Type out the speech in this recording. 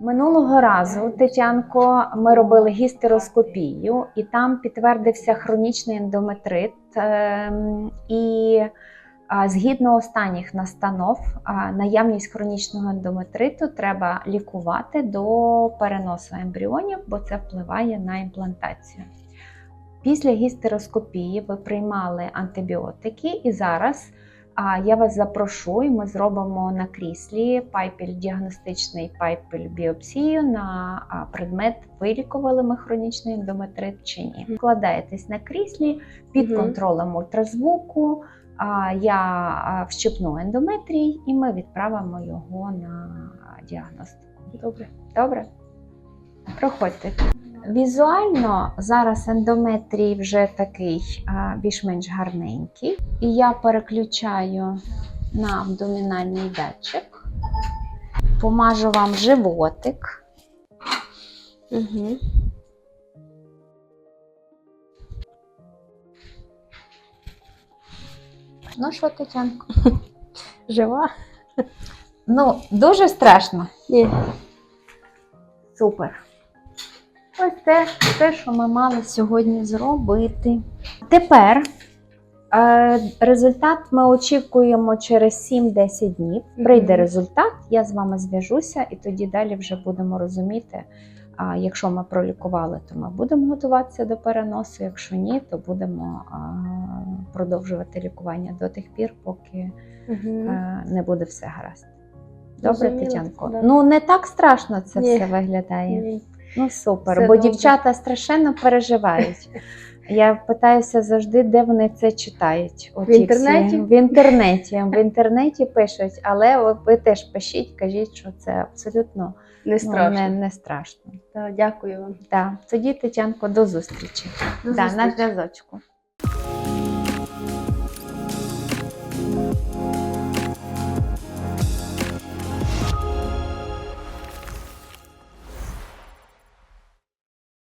Минулого разу, Тетянко, ми робили гістероскопію, і там підтвердився хронічний ендометрит. ем, І згідно останніх настанов, наявність хронічного ендометриту треба лікувати до переносу ембріонів, бо це впливає на імплантацію. Після гістероскопії ви приймали антибіотики, і зараз я вас запрошу, і ми зробимо на кріслі пайпель діагностичний пайпель біопсію на предмет, вилікували ми хронічний ендометрит чи ні. Вкладаєтесь на кріслі під контролем ультразвуку. Я вщипну ендометрій, і ми відправимо його на діагностику. Добре. Добре? Проходьте. Візуально зараз ендометрій вже такий більш-менш гарненький. І я переключаю на абдомінальний датчик. Помажу вам животик. Угу. Ну що, Тетянко? Жива? Ну, дуже страшно. Ні. Супер. Ось це те, що ми мали сьогодні зробити. Тепер е, результат ми очікуємо через 7-10 днів. Прийде результат, я з вами зв'яжуся, і тоді далі вже будемо розуміти. А якщо ми пролікували, то ми будемо готуватися до переносу. Якщо ні, то будемо а, продовжувати лікування до тих пір, поки Угу. е, не буде все гаразд. Добре, Тетянко? да. Ну не так страшно це Ні. все виглядає. Ну супер, Це бо добре. дівчата страшенно переживають. Я питаюся завжди, де вони це читають. В інтернеті? Всі. В інтернеті. В інтернеті пишуть, але ви- теж пишіть, кажіть, що це абсолютно Не ну, страшно. не, не страшно. Так, дякую вам. Да. Тоді, Тетянко, до зустрічі. До да, на зв'язочку.